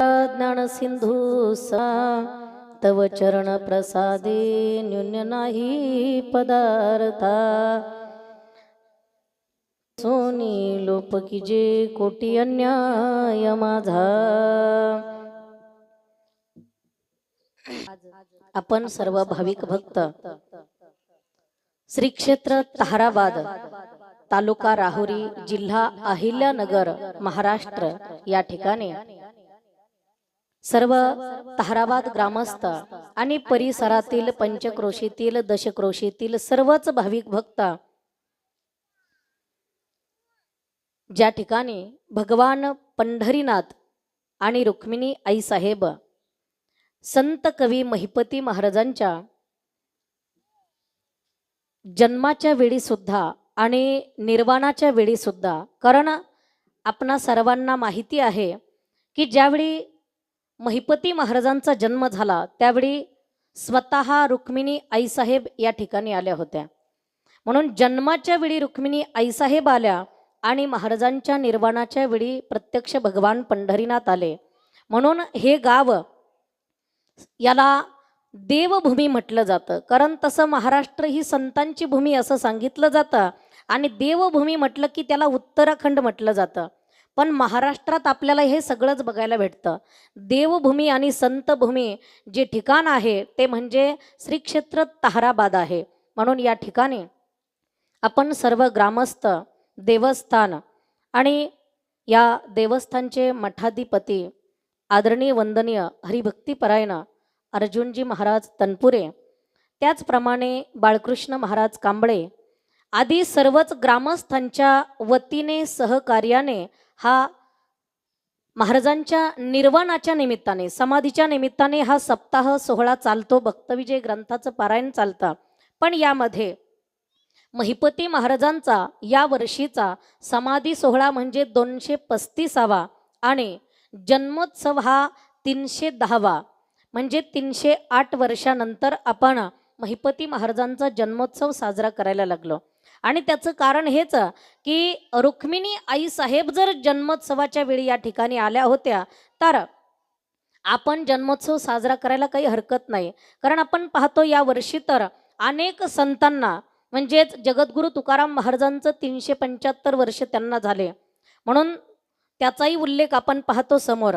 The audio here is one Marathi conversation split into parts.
ज्ञान सिंधू सा तव चरण प्रसादे न्यून्य नाही पदार्था. सोनी लोप की जे कोटी अन्याय माझा. आपण सर्व भाविक भक्त श्री क्षेत्र ताहराबाद तालुका राहुरी जिल्हा अहिल्यानगर महाराष्ट्र या ठिकाणी सर्व ताहराबाद ग्रामस्थ आणि परिसरातील पंचक्रोशीतील दशक्रोशीतील सर्वच भाविक भक्त ज्या ठिकाणी भगवान पंढरीनाथ आणि रुक्मिणी आईसाहेब संत कवी महिपती महाराजांच्या जन्माच्या वेळी सुद्धा आणि निर्वाणाच्या वेळी सुद्धा कारण आपणा सर्वांना माहिती आहे की ज्यावेळी महिपती महाराजांचा जन्म झाला त्यावेळी स्वतः रुक्मिणी आईसाहेब या ठिकाणी आल्या होत्या. म्हणून जन्माच्या वेळी रुक्मिणी आईसाहेब आल्या आणि महाराजांच्या निर्वाणाच्या वेळी प्रत्यक्ष भगवान पंढरीनाथ आले. म्हणून हे गाव याला देवभूमी म्हटलं जातं. कारण तसं महाराष्ट्र ही संतांची भूमी असं सांगितलं जातं आणि देवभूमी म्हटलं की त्याला उत्तराखंड म्हटलं जातं. पण महाराष्ट्रात आपल्याला हे सगळंच बघायला भेटतं. देवभूमी आणि संतभूमी जे ठिकाण आहे ते म्हणजे श्री क्षेत्र आहे. म्हणून या ठिकाणी आपण सर्व ग्रामस्थ देवस्थान आणि या देवस्थानचे मठाधिपती आदरणीय वंदनीय हरिभक्तीपरायण अर्जुनजी महाराज तनपुरे त्याचप्रमाणे बाळकृष्ण महाराज कांबळे आदी सर्वच ग्रामस्थांच्या वतीने सहकार्याने हा महाराजांच्या निर्वाणाच्या निमित्ताने समाधीच्या निमित्ताने हा सप्ताह सोहळा चालतो भक्तविजय ग्रंथाचं पारायण चालतं. पण यामध्ये महिपती महाराजांचा या वर्षीचा समाधी सोहळा म्हणजे दोनशे पस्तीसावा आणि जन्मोत्सव हा तीनशे दहावा म्हणजे तीनशे आठ वर्षानंतर आपण महिपती महाराजांचा जन्मोत्सव साजरा करायला लागलो. आणि त्याचं कारण हेच की रुक्मिणी आई साहेब जर जन्मोत्सवाच्या वेळी या ठिकाणी आल्या होत्या तर आपण जन्मोत्सव साजरा करायला काही हरकत नाही. कारण आपण पाहतो या वर्षी तर अनेक संतांना म्हणजेच जगद्गुरू तुकाराम महाराजांचं तीनशे पंच्याहत्तर वर्ष त्यांना झाले. म्हणून त्याचाही उल्लेख आपण पाहतो समोर.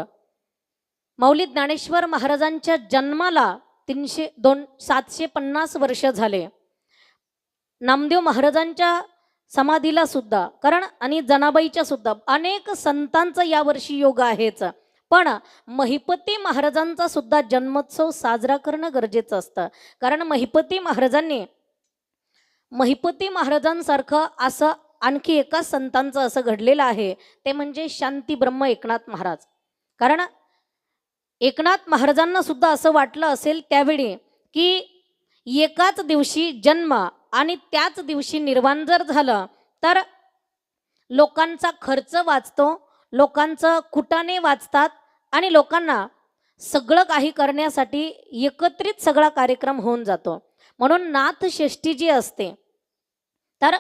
मौली ज्ञानेश्वर महाराजांच्या जन्माला तीनशे दोन सातशे पन्नास वर्ष झाले. नामदेव महाराजांच्या समाधीला सुद्धा कारण आणि जनाबाईच्या सुद्धा अनेक संतांचा यावर्षी योग आहेच. पण महिपती महाराजांचा सुद्धा जन्मोत्सव साजरा करणं गरजेचं असतं. कारण महिपती महाराजांनी महिपती महाराजांसारखं असं आणखी एका संतांचं असं घडलेलं आहे ते म्हणजे शांती ब्रह्म एकनाथ महाराज. कारण एकनाथ महाराजांना सुद्धा असं वाटलं असेल त्यावेळी की एकाच दिवशी जन्म आणि त्याच दिवशी निर्वाण जर झालं तर लोकांचा खर्च वाचतो लोकांचं कुटाने वाचतात आणि लोकांना सगळं काही करण्यासाठी एकत्रित सगळा कार्यक्रम होऊन जातो. म्हणून नाथषष्ठी जी असते तर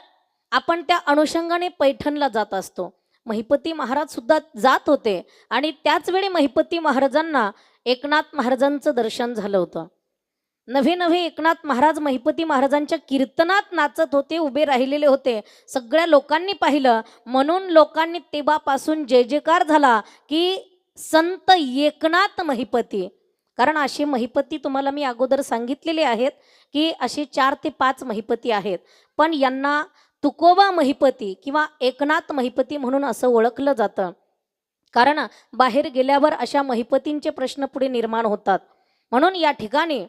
आपण त्या अनुषंगाने पैठणला जात असतो. महिपती महाराज सुद्धा जात होते आणि त्याच वेळी महिपती महाराजांना एकनाथ महाराजांचं दर्शन झालं होतं. नवे नवे एकनाथ महाराज महिपती महाराजांच्या कीर्तनात नाचत होते उभे राहिलेले होते. सगळ्या लोकांनी पाहिलं. म्हणून लोकांनी तेव्हापासून जय जयकार झाला की संत एकनाथ महिपती. कारण असे महिपती तुम्हाला मी अगोदर सांगितलेले आहेत की असे चार ते पाच महिपती आहेत. पण यांना तुकोबा महिपती किंवा एकनाथ महिपती म्हणून असं ओळखलं जातं. कारण बाहेर गेल्यावर अशा महिपतींचे प्रश्न पुढे निर्माण होतात. म्हणून या ठिकाणी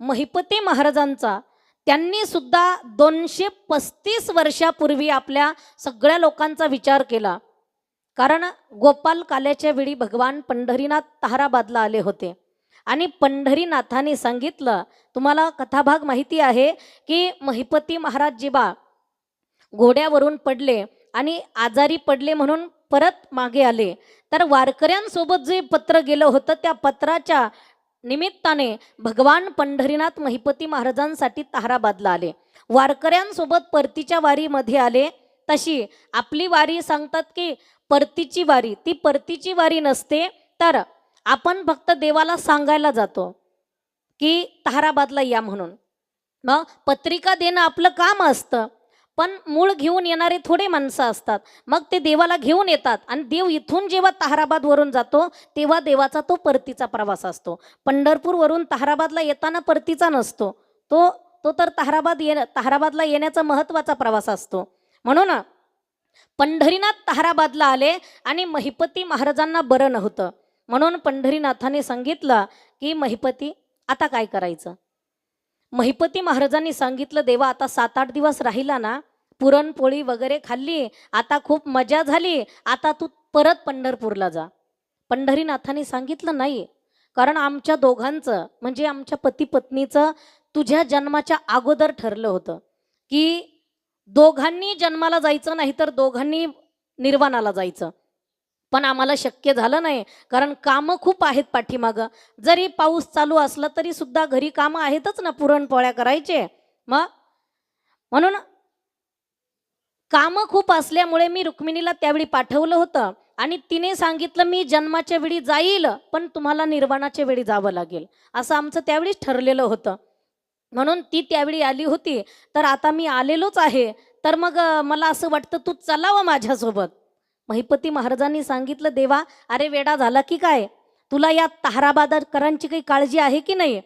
महिपती महाराजांचा त्यांनी सुद्धा दोनशे पस्तीस वर्षापूर्वी आपल्या सगळ्या लोकांचा विचार केला. कारण गोपाल काल्याच्या वेळी भगवान पंढरीनाथ ताराबादला आले होते. आणि पंढरीनाथाने सांगितलं तुम्हाला कथाभाग माहिती आहे की महिपती महाराज जेव्हा घोड्यावरून पडले आणि आजारी पडले म्हणून परत मागे आले तर वारकऱ्यांसोबत जे पत्र गेलं होतं त्या पत्राच्या निमित्ताने भगवान पंढरीनाथ महिपती महाराजांसाठी ताहराबादला आले. वारकऱ्यांसोबत परतीच्या वारीमध्ये आले. तशी आपली वारी सांगतात की परतीची वारी ती परतीची वारी नसते तर आपण फक्त देवाला सांगायला जातो की ताहराबादला या म्हणून. मग पत्रिका देणं आपलं काम असतं. पण मूळ घेऊन येणारे थोडे माणसं असतात. मग ते देवाला घेऊन येतात आणि देव इथून जेव्हा ताहराबादवरून जातो तेव्हा देवाचा तो परतीचा प्रवास असतो. पंढरपूरवरून ताहराबादला येताना परतीचा नसतो. तो तो तर ताहराबाद ये ताहराबादला येण्याचा महत्त्वाचा प्रवास असतो. म्हणून पंढरीनाथ ताहराबादला आले आणि महिपती महाराजांना बरं नव्हतं. म्हणून पंढरीनाथाने सांगितलं की महिपती आता काय करायचं? महिपती महाराजांनी सांगितलं देवा आता सात आठ दिवस राहिला ना पुरणपोळी वगैरे खाल्ली आता खूप मजा झाली आता तू परत पंढरपूरला जा. पंढरीनाथाने सांगितलं नाही कारण आमच्या दोघांचं म्हणजे आमच्या पती पत्नीचं तुझ्या जन्माच्या अगोदर ठरलं होतं की दोघांनी जन्माला जायचं नाही तर दोघांनी निर्वाणाला जायचं. पण आम्हाला शक्य झालं नाही. कारण कामं खूप आहेत पाठीमागं. जरी पाऊस चालू असला तरी सुद्धा घरी कामं आहेतच ना पुरणपोळ्या करायचे. मग? म्हणून कामं खूप असल्यामुळे मी रुक्मिणीला त्यावेळी पाठवलं होतं. आणि तिने सांगितलं मी जन्माच्या वेळी जाईल पण तुम्हाला निर्वाणाच्या वेळी जावं लागेल. असं आमचं त्यावेळीच ठरलेलं होतं. म्हणून ती त्यावेळी आली होती. तर आता मी आलेलोच आहे. तर मग मला असं वाटतं तू चलावं माझ्यासोबत. महिपती महाराजांनी सांगितलं देवा अरे वेडा झाला की काय? तुला या तहाराबादकरांची काही काळजी आहे की नाही?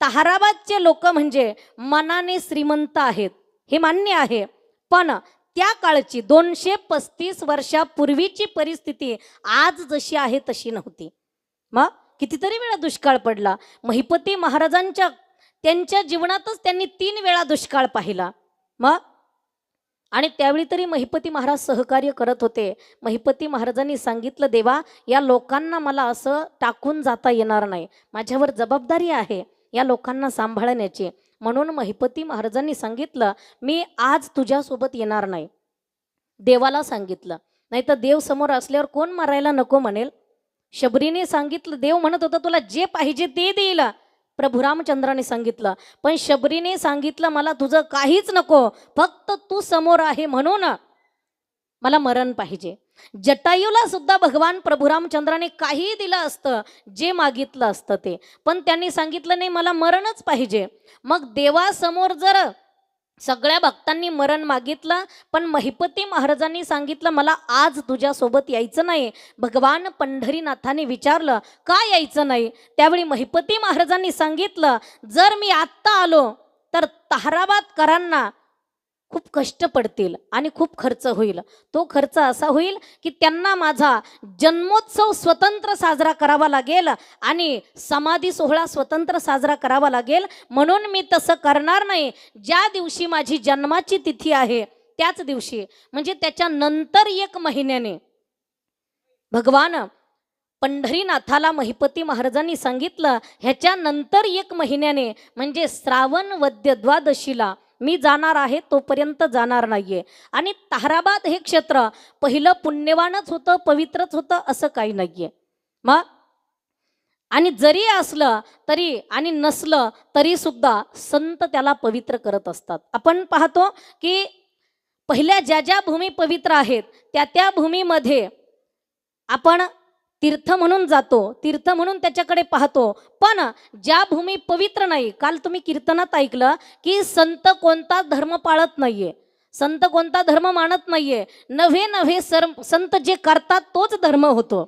तहाराबादचे लोक म्हणजे मनाने श्रीमंत आहेत हे मान्य आहे. पण त्या काळची दोनशे पस्तीस वर्षापूर्वीची परिस्थिती आज जशी आहे तशी नव्हती. मग कितीतरी वेळा दुष्काळ पडला. महिपती महाराजांच्या त्यांच्या जीवनातच त्यांनी तीन वेळा दुष्काळ पाहिला. मग आणि त्यावेळी तरी महिपती महाराज सहकार्य करत होते. महिपती महाराजांनी सांगितलं देवा या लोकांना मला असं टाकून जाता येणार नाही. माझ्यावर जबाबदारी आहे या लोकांना सांभाळण्याची. म्हणून महिपती महाराजांनी सांगितलं मी आज तुझ्यासोबत येणार नाही. देवाला सांगितलं नाही तर देव समोर असल्यावर कोण मारायला नको म्हणेल? शबरीने सांगितलं देव म्हणत होता तुला जे पाहिजे ते देईल. प्रभू रामचंद्राने सांगितलं पण शबरीने सांगितलं मला तुझं काहीच नको फक्त तू समोर आहे म्हणून मला मरण पाहिजे. जटायूला सुद्धा भगवान प्रभू रामचंद्राने काही दिलं असतं जे मागितलं असतं ते. पण त्यांनी सांगितलं नाही मला मरणच पाहिजे. मग देवासमोर जर सगळ्या भक्तांनी मरण मागितलं पण महिपती महाराजांनी सांगितलं मला आज तुझ्यासोबत यायचं नाही. भगवान पंढरीनाथाने विचारलं का यायचं नाही? त्यावेळी महिपती महाराजांनी सांगितलं जर मी आत्ता आलो तर ताहराबादकरांना खूप कष्ट पडतील आणि खूप खर्च होईल. तो खर्च असा होईल की त्यांना माझा जन्मोत्सव स्वतंत्र साजरा करावा लागेल आणि समाधी सोहळा स्वतंत्र साजरा करावा लागेल. म्हणून मी तसं करणार नाही. ज्या दिवशी माझी जन्माची तिथी आहे त्याच दिवशी म्हणजे त्याच्यानंतर एक महिन्याने. भगवान पंढरीनाथाला महिपती महाराजांनी सांगितलं ह्याच्यानंतर एक महिन्याने म्हणजे श्रावण वद्य द्वादशीला मी जाणार आहे तोपर्यंत जाणार नाहीये. आणि ताहराबाद हे क्षेत्र पहिलं पुण्यवानच होतं पवित्रच होतं असं काही नाहीये. मग? आणि जरी असलं तरी आणि नसलं तरी सुद्धा संत त्याला पवित्र करत असतात. आपण पाहतो की पहिल्या ज्या ज्या भूमी पवित्र आहेत त्या त्या भूमीमध्ये आपण तीर्थ म्हणून जातो तीर्थ म्हणून त्याच्याकडे पाहतो. पण ज्या भूमी पवित्र नाही काल तुम्ही कीर्तनात ऐकलं की संत कोणता धर्म पाळत नाहीये. संत कोणता धर्म मानत नाहीये. नव्हे नव्हे सर संत जे करतात तोच धर्म होतो.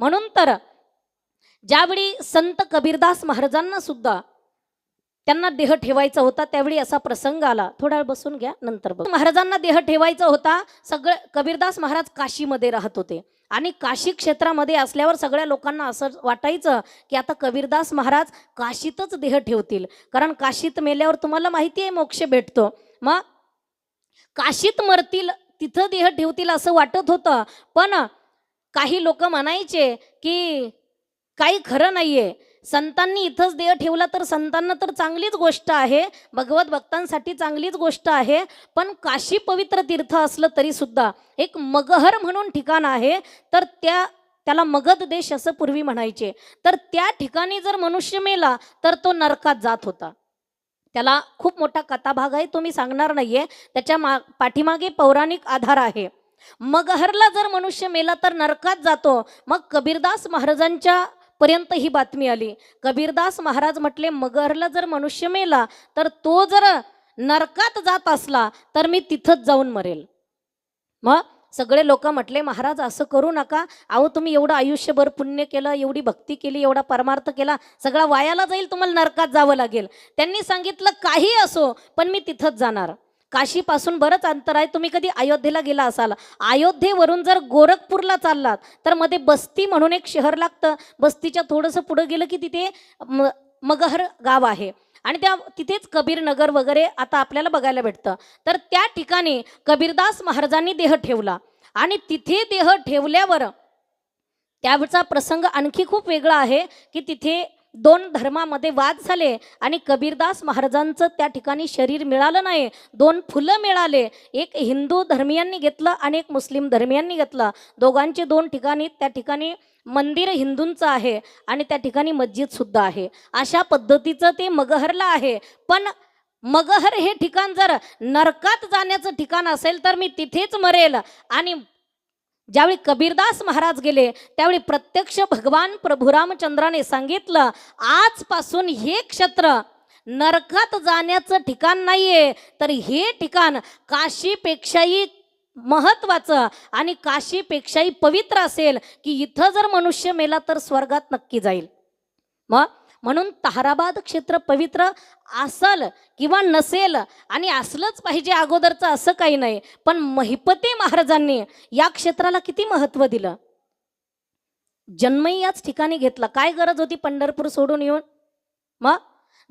म्हणून तर ज्यावेळी संत कबीरदास महाराजांना सुद्धा त्यांना देह ठेवायचा होता त्यावेळी असा प्रसंग आला. थोडा वेळ बसून घ्या नंतर बघ. महाराजांना देह ठेवायचा होता सगळं कबीरदास महाराज काशीमध्ये राहत होते. आणि काशी क्षेत्रामध्ये असल्यावर सगळ्या लोकांना असं वाटायचं की आता कबीरदास महाराज काशीतच देह ठेवतील. कारण काशीत मेल्यावर तुम्हाला माहिती आहे मोक्ष भेटतो. मग काशीत मरतील तिथं देह ठेवतील असं वाटत होतं. पण काही लोक म्हणायचे की काही खरं नाहीये. संतांनी इथंच देह ठेवला तर संतांना तर चांगलीच गोष्ट आहे. भगवत भक्तांसाठी चांगलीच गोष्ट आहे. पण काशी पवित्र तीर्थ असलं तरी सुद्धा एक मगहर म्हणून ठिकाण आहे. तर त्या त्याला मगध देश असं पूर्वी म्हणायचे. तर त्या ठिकाणी जर मनुष्य मेला तर तो नरकात जात होता. त्याला खूप मोठा कथाभाग आहे तो मी सांगणार नाहीये. त्याच्या मा पाठीमागे पौराणिक आधार आहे. मगहरला जर मनुष्य मेला तर नरकात जातो. मग कबीरदास महाराजांच्या पर्यंत ही बातमी आली. कबीरदास महाराज म्हटले मगरला जर मनुष्य मेला तर तो जर नरकात जात असला तर मी तिथंच जाऊन मरेल. मग सगळे लोक म्हटले महाराज असं करू नका. अहो तुम्ही एवढं आयुष्यभर पुण्य केलं एवढी भक्ती केली एवढा परमार्थ केला सगळा वायाला जाईल तुम्हाला नरकात जावं लागेल. त्यांनी सांगितलं काही असो पण मी तिथंच जाणार. काशीपासून बरंच अंतर आहे. तुम्ही कधी अयोध्येला गेला असाल? अयोध्येवरून जर गोरखपूरला चाललात तर मध्ये बस्ती म्हणून एक शहर लागतं. बस्तीच्या थोडंसं पुढं गेलं की तिथे म मगहर गाव आहे. आणि त्या तिथेच कबीरनगर वगैरे आता आपल्याला बघायला भेटतं. तर त्या ठिकाणी कबीरदास महाराजांनी देह ठेवला. आणि तिथे देह ठेवल्यावर त्यावेळचा प्रसंग आणखी खूप वेगळा आहे की तिथे दोन धर्मामध्ये वाद झाले आणि कबीरदास महाराजांचं त्या ठिकाणी शरीर मिळालं नाही दोन फुलं मिळाले. एक हिंदू धर्मियांनी घेतलं आणि एक मुस्लिम धर्मियांनी घेतलं. दोघांचे दोन ठिकाणी त्या ठिकाणी मंदिर हिंदूंचं आहे आणि त्या ठिकाणी मस्जिदसुद्धा आहे. अशा पद्धतीचं ते मगहरला आहे. पण मगहर हे ठिकाण जर नरकात जाण्याचं ठिकाण असेल तर मी तिथेच मरेल आणि ज्यावेळी कबीरदास महाराज गेले त्यावेळी प्रत्यक्ष भगवान प्रभू रामचंद्राने सांगितलं आजपासून हे क्षेत्र नरकात जाण्याचं ठिकाण नाहीये. तर हे ठिकाण काशीपेक्षाही महत्वाचं आणि काशीपेक्षाही पवित्र असेल की इथं जर मनुष्य मेला तर स्वर्गात नक्की जाईल. मग म्हणून ताहराबाद क्षेत्र पवित्र असल किंवा नसेल आणि असलंच पाहिजे अगोदरचं असं काही नाही. पण महिपती महाराजांनी या क्षेत्राला किती महत्त्व दिलं? जन्मही याच ठिकाणी घेतला. काय गरज होती पंढरपूर सोडून येऊन? मग?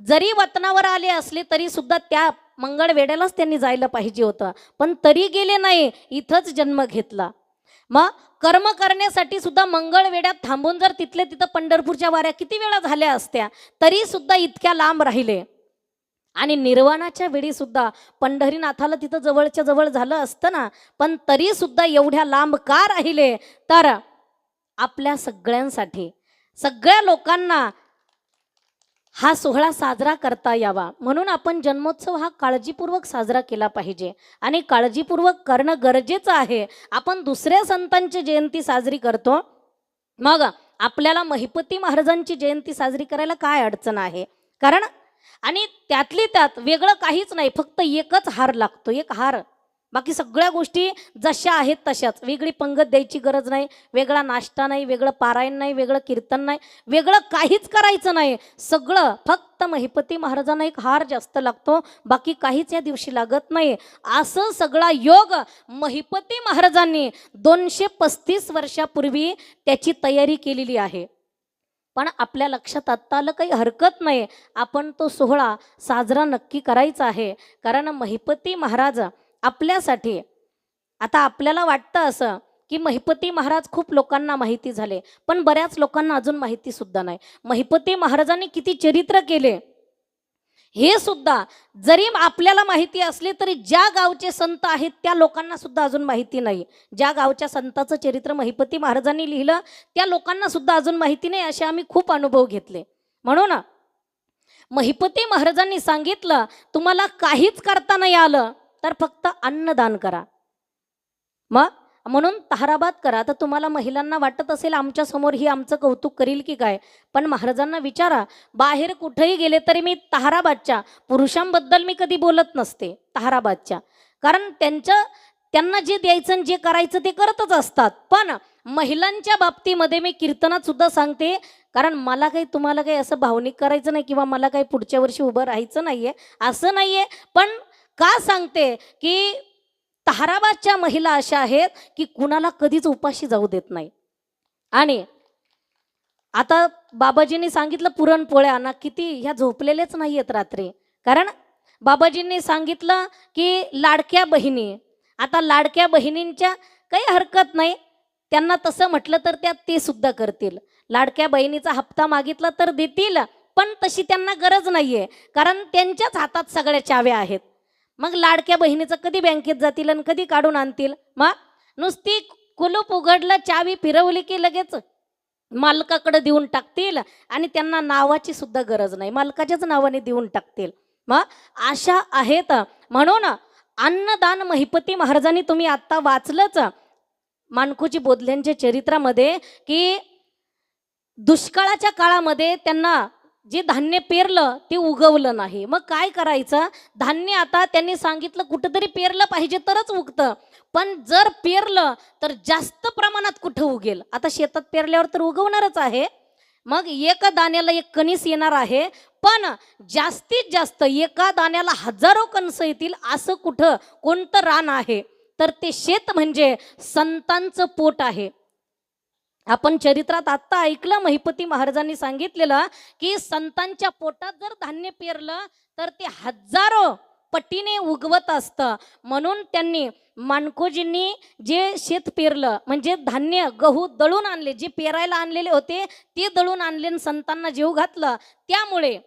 जरी वतनावर आले असले तरी सुद्धा त्या मंगळवेड्यालाच त्यांनी जायला पाहिजे होतं. पण तरी गेले नाही इथंच जन्म घेतला. मग? कर्म करण्यासाठी सुद्धा मंगळवेड्यात थांबून जर तिथले तिथं पंढरपूरच्या वाऱ्या किती वेळा झाल्या असत्या तरी सुद्धा इतक्या लांब राहिले. आणि निर्वाणाच्या वेळी सुद्धा पंढरीनाथाला तिथं जवळच्या जवळ झालं असतं ना पण तरी सुद्धा एवढ्या लांब का राहिले? तर आपल्या सगळ्यांसाठी सगळ्या लोकांना हा सोहळा साजरा करता यावा. म्हणून आपण जन्मोत्सव हा काळजीपूर्वक साजरा केला पाहिजे. आणि काळजीपूर्वक करणं गरजेचं आहे. आपण दुसऱ्या संतांची जयंती साजरी करतो. मग आपल्याला महिपती महाराजांची जयंती साजरी करायला काय अडचण आहे? कारण आणि त्यातली त्यात वेगळं काहीच नाही. फक्त एकच हार लागतो. एक हार बाकी सगळ्या गोष्टी जशा आहेत तशाच. वेगळी पंगत द्यायची गरज नाही वेगळा नाश्ता नाही वेगळं पारायण नाही वेगळं कीर्तन नाही वेगळं काहीच करायचं नाही. सगळं फक्त महिपती महाराजांना एक हार जास्त लागतो बाकी काहीच या दिवशी लागत नाही. असं सगळा योग महिपती महाराजांनी दोनशे पस्तीस वर्षापूर्वी त्याची तयारी केलेली आहे. पण आपल्या लक्षात आत्ता आलं काही हरकत नाही. आपण तो सोहळा साजरा नक्की करायचा आहे. कारण महिपती महाराज आपल्यासाठी. आता आपल्याला वाटतं असं की महिपती महाराज खूप लोकांना माहिती झाले पण बऱ्याच लोकांना अजून माहिती सुद्धा नाही. महिपती महाराजांनी किती चरित्र केले? हे सुद्धा जरी आपल्याला माहिती असले तरी ज्या गावचे संत आहेत त्या लोकांना सुद्धा अजून माहिती नाही. ज्या गावच्या संताचं चरित्र महिपती महाराजांनी लिहिलं त्या लोकांना सुद्धा अजून माहिती नाही असे आम्ही खूप अनुभव घेतले. म्हणून महिपती महाराजांनी सांगितलं तुम्हाला काहीच करता नाही आलं. तर फक्त अन्नदान करा. मग म्हणून तहाराबाद करा. तर तुम्हाला महिलांना वाटत असेल आमच्यासमोर ही आमचं कौतुक करील की काय? पण महाराजांना विचारा बाहेर कुठेही गेले तरी मी तहाराबादच्या पुरुषांबद्दल मी कधी बोलत नसते तहाराबादच्या. कारण त्यांचं त्यांना जे द्यायचं आणि जे करायचं ते करतच असतात. पण महिलांच्या बाबतीमध्ये मी कीर्तनात सुद्धा सांगते कारण मला काही तुम्हाला काही असं भावनिक करायचं नाही किंवा मला काही पुढच्या वर्षी उभं राहायचं नाही आहे असं नाही आहे पण का सांगते की ताराबादच्या महिला अशा आहेत की कुणाला कधीच उपाशी जाऊ देत नाही. आणि आता बाबाजींनी सांगितलं पुरणपोळ्या ना किती ह्या झोपलेलेच नाही आहेत रात्री. कारण बाबाजींनी सांगितलं की लाडक्या बहिणी आता लाडक्या बहिणींच्या काही हरकत नाही. त्यांना तसं म्हटलं तर त्या ते सुद्धा करतील. लाडक्या बहिणीचा हप्ता मागितला तर देतील पण तशी त्यांना गरज नाहीये. कारण त्यांच्याच हातात सगळ्या चाव्या आहेत. मग लाडक्या बहिणीचं कधी बँकेत जातील आणि कधी काढून आणतील? मग? नुसती कुलूप उघडलं चावी फिरवली की लगेच मालकाकडे देऊन टाकतील आणि त्यांना नावाची सुद्धा गरज नाही. मालकाच्याच नावाने देऊन टाकतील. मग? अशा आहेत. म्हणून अन्नदान महिपती महाराजांनी तुम्ही आत्ता वाचलंच. मानकोजी बोधल्यांच्या चरित्रामध्ये की दुष्काळाच्या काळामध्ये त्यांना जे धान्य पेरलं ते उगवलं नाही. मग काय करायचं? धान्य आता त्यांनी सांगितलं कुठंतरी पेरलं पाहिजे तरच उगतं. पण जर पेरलं तर जास्त प्रमाणात कुठं उगेल? आता शेतात पेरल्यावर तर उगवणारच आहे. मग एका दाण्याला एक कणीस येणार आहे. पण जास्तीत जास्त एका दाण्याला हजारो कणसं येतील असं कुठं कोणतं रान आहे? तर ते शेत म्हणजे संतांचं पोट आहे. आपण चरित्रात आत्ता ऐकलं महिपती महाराजांनी सांगितलेलं की संतांच्या पोटात जर धान्य पेरलं तर ते हजारो पटीने उगवत असतं. म्हणून त्यांनी मानकोजींनी जे शेत पेरलं म्हणजे धान्य गहू दळून आणले जे पेरायला आणलेले होते ते दळून आणले आणि संतांना जेव घातलं. त्यामुळे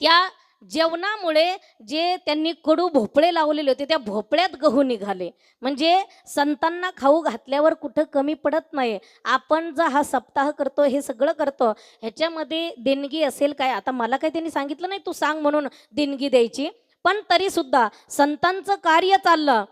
त्या जेवणामुळे जे त्यांनी कडू भोपळे लावलेले होते त्या भोपळ्यात गहू निघाले. म्हणजे संतांना खाऊ घातल्यावर कुठं कमी पडत नाही. आपण जर हा सप्ताह करतो हे सगळं करतो ह्याच्यामध्ये देणगी असेल काय? आता मला काय त्यांनी सांगितलं नाही तू सांग म्हणून देणगी द्यायची. पण तरीसुद्धा संतांचं कार्य चाललं.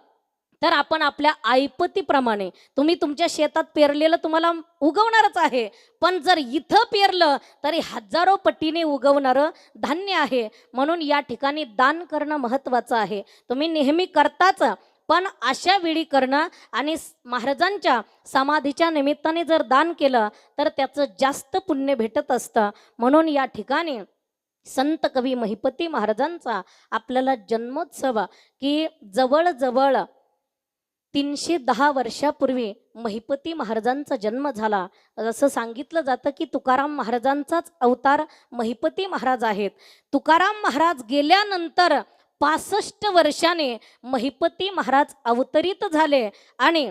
तर आपण आपल्या ऐपतीप्रमाणे तुम्ही तुमच्या शेतात पेरलेलं तुम्हाला उगवणारच आहे. पण जर इथं पेरलं तरी हजारो पटीने उगवणारं धान्य आहे. म्हणून या ठिकाणी दान करणं महत्त्वाचं आहे. तुम्ही नेहमी करताच पण अशा वेळी करणं आणि महाराजांच्या समाधीच्या निमित्ताने जर दान केलं तर त्याचं जास्त पुण्य भेटत असतं. म्हणून या ठिकाणी संत कवी महिपती महाराजांचा आपल्याला जन्मोत्सव की जवळजवळ तीनशे दहा वर्षापूर्वी महिपती महाराजांचा जन्म झाला. असं सांगितलं जातं की तुकाराम महाराजांचाच अवतार महिपती महाराज आहेत. तुकाराम महाराज गेल्यानंतर पासष्ट वर्षाने महिपती महाराज अवतरित झाले आणि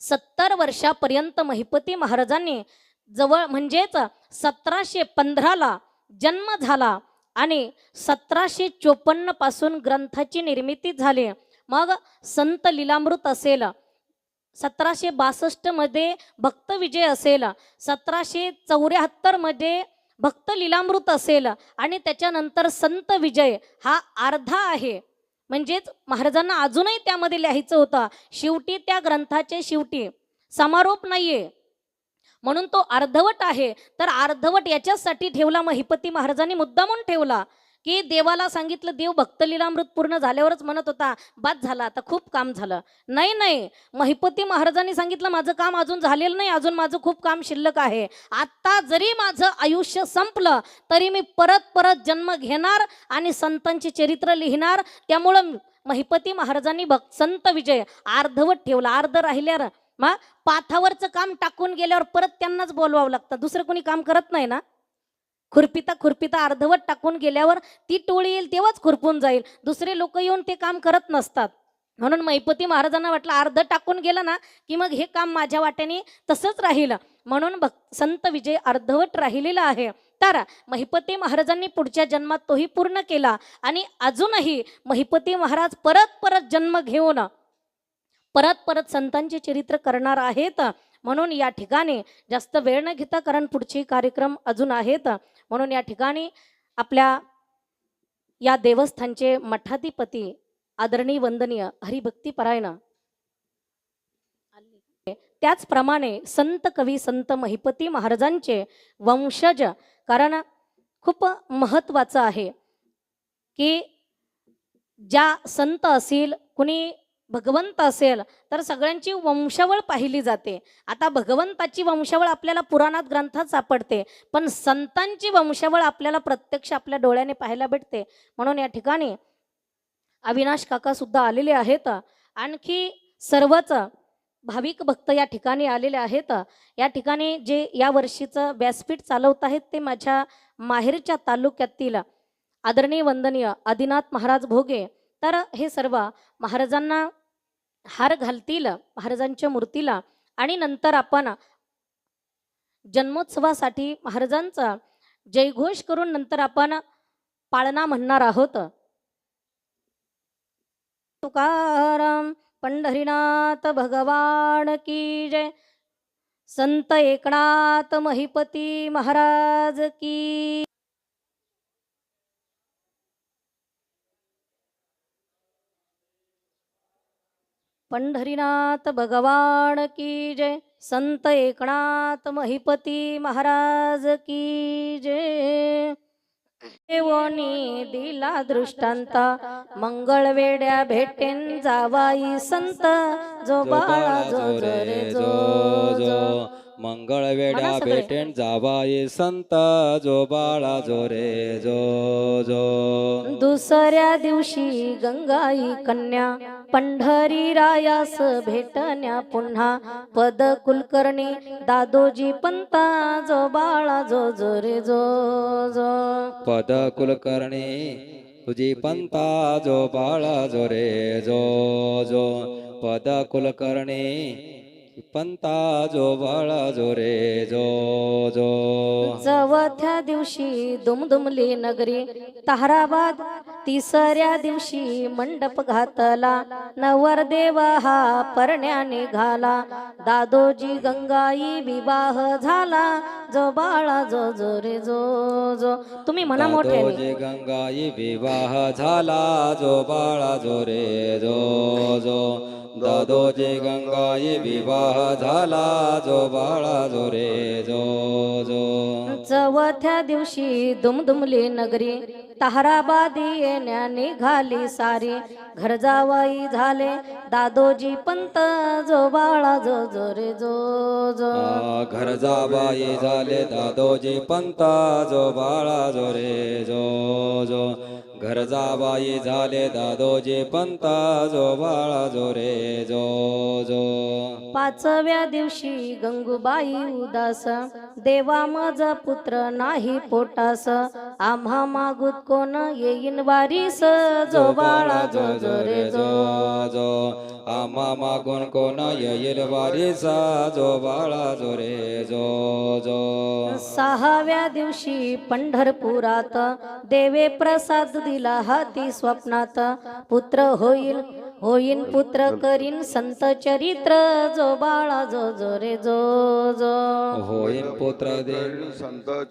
सत्तर वर्षापर्यंत महिपती महाराजांनी जवळ म्हणजेच सतराशे पंधराला जन्म झाला आणि सतराशे चोपन्नपासून ग्रंथाची निर्मिती झाली. मग संत लीलामृत असेल. सतराशे बासष्टमध्ये भक्त विजय असेल. सतराशे चौऱ्याहत्तरमध्ये भक्त लीलामृत असेल. आणि त्याच्यानंतर संत विजय हा अर्धा आहे. म्हणजेच महाराजांना अजूनही त्यामध्ये लिहायचं होतं. शेवटी त्या ग्रंथाचे शेवटी समारोप नाहीये. म्हणून तो अर्धवट आहे. तर अर्धवट याच्यासाठी ठेवला महिपती महाराजांनी मुद्दामून ठेवला. की देवाला सांगितलं देव भक्त लिलामृत पूर्ण झाल्यावरच म्हणत होता बाद झाला आता खूप काम झालं. नाही नाही. महिपती महाराजांनी सांगितलं माझं काम अजून झालेलं नाही अजून माझं खूप काम शिल्लक आहे. आत्ता जरी माझं आयुष्य संपलं तरी मी परत परत जन्म घेणार आणि संतांचे चरित्र लिहिणार. त्यामुळं महिपती महाराजांनी भक्त संत विजय अर्धवट ठेवला. अर्ध राहिल्यावर मा पाथावरचं काम टाकून गेल्यावर परत त्यांनाच बोलवावं लागतं. दुसरं कोणी काम करत नाही ना? खुरपिता खुरपिता अर्धवट टाकून गेल्यावर ती टोळी येईल तेव्हाच खुरपून जाईल. दुसरे लोक येऊन ते काम करत नसतात. म्हणून मैपती महाराजांना वाटलं अर्ध टाकून गेलं ना की मग हे काम माझ्या वाट्याने तसंच राहिलं. म्हणून भक् संत विजय अर्धवट राहिलेला आहे. तर महिपती महाराजांनी पुढच्या जन्मात तोही पूर्ण केला आणि अजूनही महिपती महाराज परत परत जन्म घेऊन परत परत संतांचे चरित्र करणार आहेत. म्हणून या ठिकाणी जास्त वेळ न घेता कारण पुढचे कार्यक्रम अजून आहेत. म्हणून या ठिकाणी आपल्या या देवस्थानचे मठाधिपती आदरणीय वंदनीय हरिभक्ती परायण त्याचप्रमाणे संत कवी संत महिपती महाराजांचे वंशज कारण खूप महत्वाचं आहे की ज्या संत असेल कुणी भगवंत असेल तर सगळ्यांची वंशावळ पाहिली जाते. आता भगवंताची वंशावळ आपल्याला पुराणात ग्रंथात सापडते पण संतांची वंशावळ आपल्याला प्रत्यक्ष आपल्या डोळ्याने पाहायला भेटते. म्हणून या ठिकाणी अविनाश काका सुद्धा आलेले आहेत. आणखी सर्वच भाविक भक्त या ठिकाणी आलेले आहेत. या ठिकाणी जे या वर्षीचं व्यासपीठ चालवत आहेत ते माझ्या माहेरच्या तालुक्यातील आदरणीय वंदनीय आदिनाथ महाराज भोगे. तर हे सर्व महाराजांना हार घालतील महाराजांच्या मूर्तीला आणि नंतर आपण जन्मोत्सवासाठी महाराजांचा जयघोष करून नंतर आपण पाळणा म्हणणार आहोत. तुकाराम पंढरीनाथ भगवान की जय. संत एकनाथ महिपती महाराज की पंढरीनाथ भगवान की जय. संत एकनाथ महिपती महाराज की जय. देवोनी दिला दृष्टांत मंगळ वेड्या भेटेन जावाई संत. जो बाळा जो जो रे जो. जो. मंगळ वेड्या म्हणा सगळे. भेटेन जावाये संत जो बाळा जो रे जो जो. दुसऱ्या दिवशी गंगाई कन्या पंढरी रायास भेटण्या पुन्हा. पद कुलकर्णी दादोजी पंता जो बाळा जो जो रे जो जो. पद कुलकर्णी तुझी पंता जो बाळा जो रे जो जो. पद कुलकर्णी पंता जो बाळा जो रे जो जो. चवथ्या दिवशी दुमदुमली नगरी ताहराबाद. तिसऱ्या दिवशी मंडप घातला नवरदेव हा परण्या निघाला दादोजी गंगाई विवाह झाला जो बाळा जो जो रे जो जो. तुम्ही म्हणा दादोजी गंगाई विवाह झाला जो बाळा जो रे जो जो दादोजी गंगाई विवाह झाला जो बाळा जो रे जो जो. चवथ्या दिवशी दुमदुमली नगरी ताहराबादी येण्या निघाली सारी. घर जावाई झाले. दादोजी पंत जो बाळा जो जो रे जो जो. आ, घर जाबाई झाले. दादोजी पंत जो बाळा जो रे जो जो. घर जाबाई झाले दादोजी पंत जो बाळा जो रे जो जो. पाचव्या दिवशी गंगूबाई उदास देवा मज पुत्र नाही पोटास आम्हा मागूत कोण येईन वारीस? जो बाळा जो जो रे जो जो. आम्हा मागून कोण येईल वारीचा जो बाळा जो रे जो जो. सहाव्या दिवशी पंढरपुरात देवे प्रसाद दिला हाती स्वप्नात. पुत्र होईल होईन पुत्र करीन संत चरित्र. जो बाळा जो जो रे जो जो. होईन पुत्र देव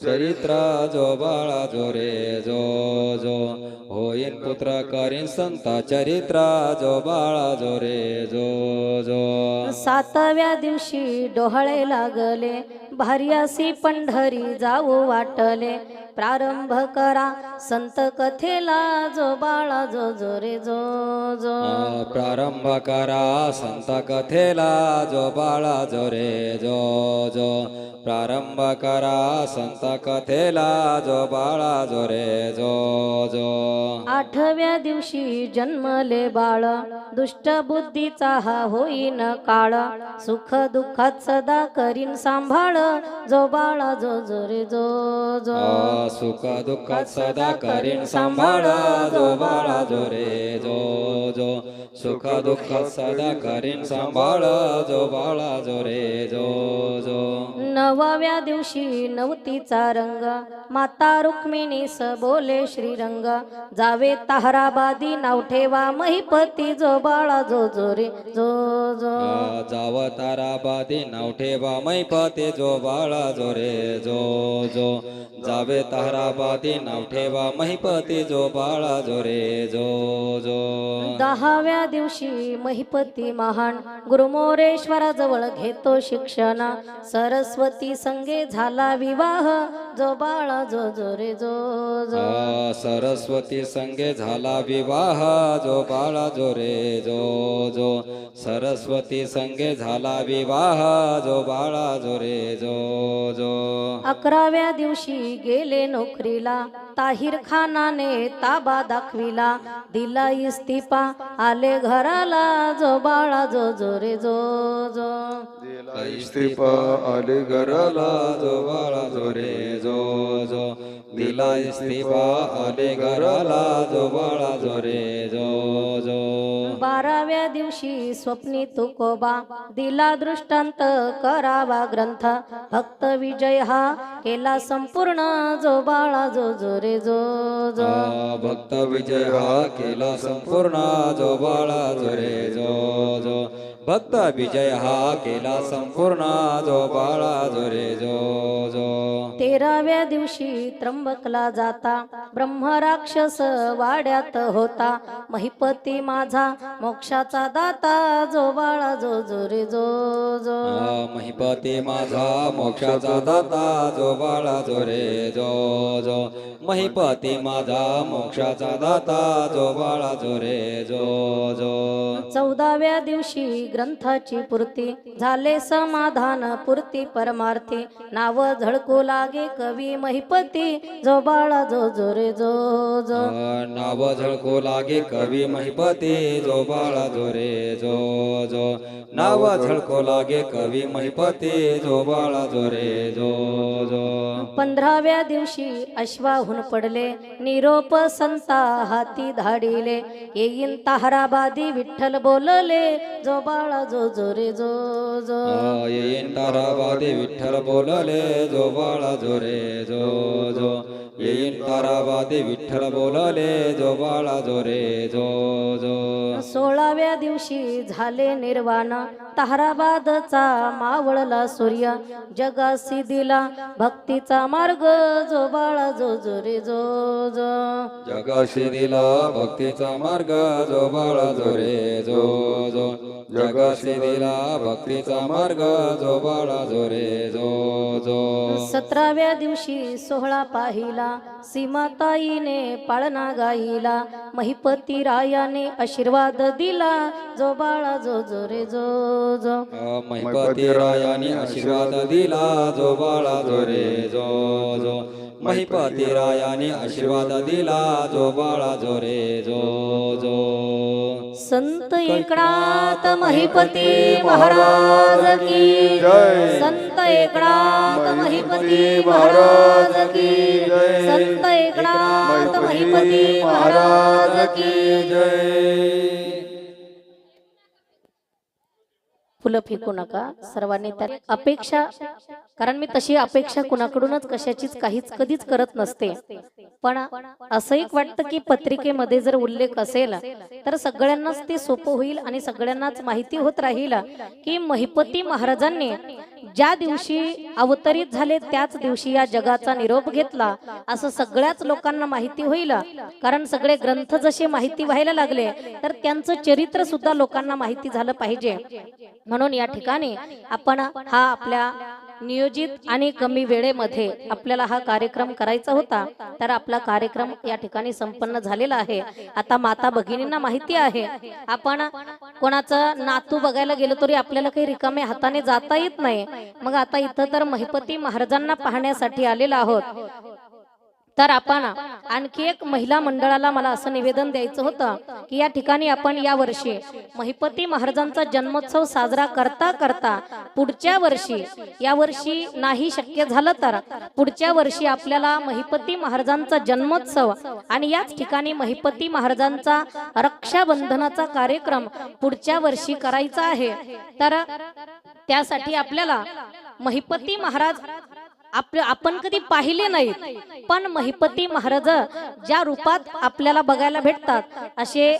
चरित्र. जो बाळा जो रे जो जो. होईन पुत्र करीन संत चरित्र. जो बाळा जो रे जो जो. सातव्या दिवशी डोहळे लागले. भार्यासी पंढरी जाऊ वाटले. प्रारंभ करा संत कथेला जो बाळा जो जो रे जो जो. प्रारंभ करा संत कथेला जो बाळा जो रे जो जो. प्रारंभ करा संत कथेला जो बाळा जो रे जो जो. आठव्या दिवशी जन्मले बाळ दुष्ट बुद्धीचा हा होईन काळ. सुख दुःखात सदा करीन सांभाळ जो बाळा जो जो रे जो जो सुख दुःखात सदा करीन सांभाळ जो बाळा जो रे जो जो सुख दुःखात सदा करीन सांभाळ जो बाळा जो रे जो जो नवव्या दिवशी नवतीचा रंग माता रुक्मिणीस बोले श्रीरंग. जावे ताहराबादी नाव ठेवा महिपती जो बाळा जो जो रे जो जो जाव ताराबादी नाव ठेवा मैपते जो बाळा जो रे जो जो. जावे ताराबादी नाव ठेवा महिपती जो बाळा जो रे जो जो. दहाव्या दिवशी महिपती महान गुरुमोरेश्वराजवळ घेतो शिक्षण. सरस्वती संगे झाला विवाह जो बाळा जो जो रे जो जो सरस्वती संगे झाला विवाह जो बाळा जो रे जो जो. सरस्वती संगे झाला विवाह जो बाळा जो रे जो जो. अकराव्या दिवशी गेले नोकरीला ताहिर खानाने ताबा दाखविला. दिला इस्तिफा आले घराला जो बाळा जो जो रे जो जो. इस्तिफा आले घराला जो बाळा जो रे जो जो. दिला इस्तिफा आले घराला जो बाळा जो रे जो. जो बाराव्या दिवशी स्वप्नी तुकोबा दिला दृष्टांत करावा ग्रंथ. भक्त विजय हा केला संपूर्ण जो बाळा जो जो रे जो. जो भक्त विजय हा केला संपूर्ण जो बाळा जो रे जो जो. भक्त विजय हा केला संपूर्ण जो बाळा जो रे जो जो. तेराव्या दिवशी त्र्यंबकला जाता. ब्रह्म राक्षस वाड्यात होता. महिपती माझा मोक्षाचा दाता. जो बाळा जो जो रे जो जो. महिपती माझा मोक्षाचा दाता. जो बाळा जो रे जो जो. महिपती माझा मोक्षाचा दाता. जो बाळा जो रे जो जो. चौदाव्या दिवशी ग्रंथाची पूर्ती. झाले समाधान पूर्ती परमार्थी. नाव झळकू लागे कवी महिपती. जो बाळा जो जो रे जो. जो नाव झळकू लागे कवी महिपती. जो बाळा जो रे जो जो. नाव झळकू लागे कवी महिपती. जो बाळा जो रे जो जो. पंधराव्या दिवशी अश्वाहून पडले. निरोप संता हाती धाडिले. येईन ताहराबादी विठ्ठल बोलले. जो बाळा जो जो रे जो जो. आ, येईन ताराबादे विठ्ठल बोलले जो बाळा जो रे जो जो. येईन ताराबादे विठ्ठल बोलले जो बाळा जो रे जो जो सोळाव्या दिवशी झाले निर्वाण ताहराबादचा मावळला सूर्य जगासी दिला भक्तीचा मार्ग जो बाळा जो जो रे जो जो जगाशी दिला भक्तीचा मार्ग जो बाळा जो रे जो जो जगाशी दिला भक्तीचा मार्ग जो बाळा जो रे जो जो सतराव्या दिवशी सोहळा पाहिला सीमाताईने पाळणा गाईला महिपती रायाने आशीर्वाद दिला. जो बाळा जो जो रे जो जो. महिपती रायाने आशीर्वाद दिला. जो बाळा जो रे जो जो. महिपती रायाने आशीर्वाद दिला जो बाळा जो रे जो जो. संत एकनाथ महिपती महाराज की जय. संत एकनाथ महिपती महाराज की संत एकनाथ महिपती महाराज की जय. फुलं फेकू नका. सर्वांनी त्या अपेक्षा कारण मी तशी अपेक्षा कुणाकडूनच कशाचीच काहीच कधीच करत नसते. पण असं एक वाटतं की पत्रिकेमध्ये जर उल्लेख असेल तर सगळ्यांनाच ते सोपं होईल आणि सगळ्यांनाच माहिती होत राहील की महिपती महाराजांनी ज्या दिवशी अवतरित झाले त्याच दिवशी या जगाचा निरोप घेतला असं सगळ्याच लोकांना माहिती होईल. कारण सगळे ग्रंथ जसे माहिती व्हायला लागले तर त्यांचं चरित्र सुद्धा लोकांना माहिती झालं पाहिजे. म्हणून या ठिकाणी आपण हा आपल्या नियोजित आणि कमी वेळेमध्ये आपल्याला हा कार्यक्रम करायचा होता तर आपला कार्यक्रम या ठिकाणी संपन्न झालेला आहे. आता माता भगिनींना माहिती आहे आपण कोणाचं नातू बघायला गेलो तरी आपल्याला काही रिकामे हाताने जाता येत नाही. मग आता इथं तर महिपती महाराजांना पाहण्यासाठी आलेलो आहोत. तर आपण आणखी एक महिला मंडळाला मला असं निवेदन द्यायचं होतं की या ठिकाणी आपण या वर्षी महिपती महाराजांचा जन्मोत्सव साजरा करता करता पुढच्या वर्षी या वर्षी नाही शक्य झालं तर पुढच्या वर्षी आपल्याला महिपती महाराजांचा जन्मोत्सव आणि याच ठिकाणी महिपती महाराजांचा रक्षाबंधनाचा कार्यक्रम पुढच्या वर्षी करायचा आहे. तर त्यासाठी आपल्याला महिपती महाराज आपलं आपण कधी पाहिले नाहीत पण महिपती महाराज ज्या रूपात आपल्याला बघायला भेटतात असे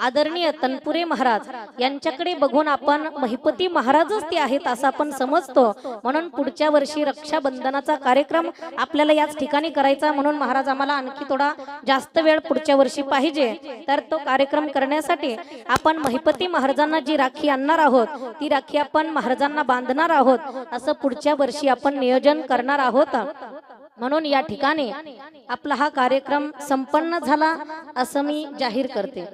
आदरणीय तनपुरे महाराज यांच्याकडे बघून आपण महिपती महाराजच ते आहेत असं आपण समजतो. म्हणून पुढच्या वर्षी रक्षाबंधनाचा कार्यक्रम आपल्याला याच ठिकाणी करायचा म्हणून महाराज आम्हाला आणखी थोडा जास्त वेळ पुढच्या वर्षी पाहिजे. तर तो कार्यक्रम करण्यासाठी आपण महिपती महाराजांना जी राखी आणणार आहोत ती राखी आपण महाराजांना बांधणार आहोत असं पुढच्या वर्षी आपण नियोजन करणार आहोत. म्हणून या ठिकाणी आपला हा कार्यक्रम संपन्न झाला असं मी जाहीर करते.